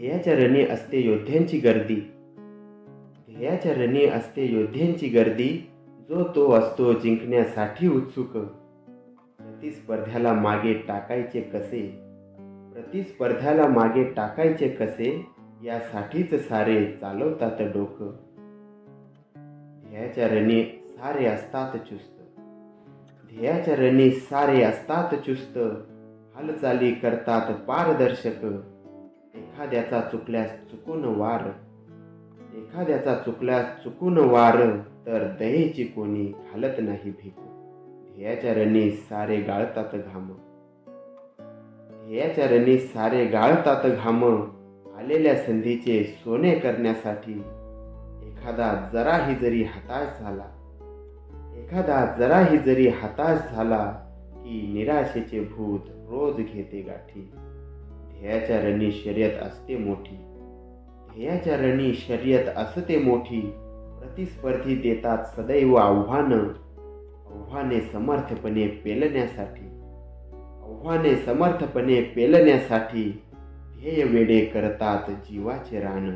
ध्येयाच्या रणी असते योद्ध्यांची गर्दी. ध्येयाच्या रणी असते योद्ध्यांची गर्दी जो तो असतो जिंकण्यासाठी उत्सुक. प्रतिस्पर्ध्याला मागे टाकायचे कसे? प्रतिस्पर्ध्याला मागे टाकायचे कसे? यासाठीच सारे चालवतात डोकं. ध्येयाच्या रणी सारे असतात चुस्त. ध्येयाच्या रणी सारे असतात चुस्त. हालचाली करतात पारदर्शक. एखाद्याचा चुकल्यास चुकून वार. एखाद्याचा चुकल्यास चुकून वार तर दहेची कोणी घालत नाही भीक. ध्येयाच्या रणी सारे गाळतात घाम. ध्येयाच्या रणी सारे गाळतात घाम. आलेल्या संधीचे सोने करण्यासाठी एखादा जराही जरी हताश झाला एखादा जराही जरी हताश झाला की निराशेचे भूत रोज घेते गाठी. ध्येयाच्या रणी शर्यत असते मोठी. ध्येयाच्या रणी शर्यत असते मोठी. प्रतिस्पर्धी देतात सदैव आव्हानं. आव्हाने समर्थपणे पेलण्यासाठी. आव्हाने समर्थपणे पेलण्यासाठी ध्येय वेडे करतात जीवाचे रान.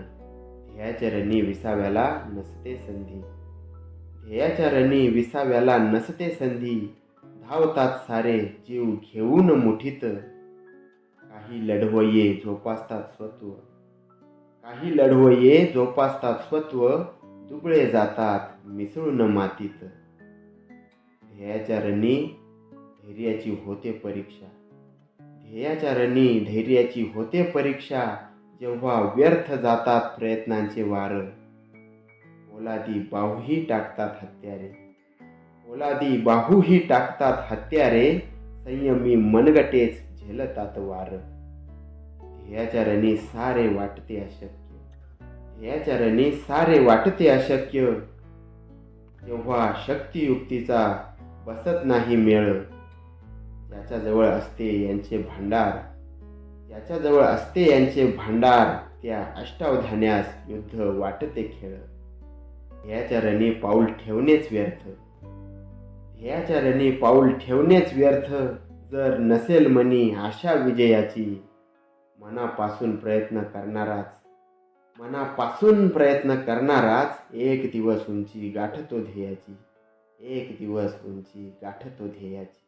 ध्येयाच्या रणी विसाव्याला नसते संधी. ध्येयाच्या रणी विसाव्याला नसते संधी. धावतात सारे जीव घेऊन मुठीत. काही लढवये जोपासतात स्वत्व. काही लढवये जोपासतात स्वत्व दुबळे जातात मिसळून मातीत. ध्येयाच्या रणी धैर्याची होते परीक्षा. ध्येयाच्या रणी धैर्याची होते परीक्षा जेव्हा व्यर्थ जातात प्रयत्नांचे वार. ओलादी बाहूही टाकतात हत्यारे. ओलादी बाहूही टाकतात हत्यारे संयमी मनगटेच झेलतात वार. ध्येयाच्या सारे वाटते अशक्य. ध्येयाच्या सारे वाटते अशक्य. जेव्हा शक्तियुक्तीचा बसत नाही मेळ. ज्याच्याजवळ असते यांचे भांडार ज्याच्याजवळ असते यांचे भांडार त्या अष्टावधान्यास युद्ध वाटते खेळ. ध्येयाच्या पाऊल ठेवणेच व्यर्थ. ध्येयाच्या पाऊल ठेवणेच व्यर्थ. जर नसेल मनी आशा विजयाची मनापासून प्रयत्न करणाराच. मनापासून प्रयत्न करणाराच एक दिवस उंची गाठतो ध्येयाची. एक दिवस उंची गाठतो ध्येयाची.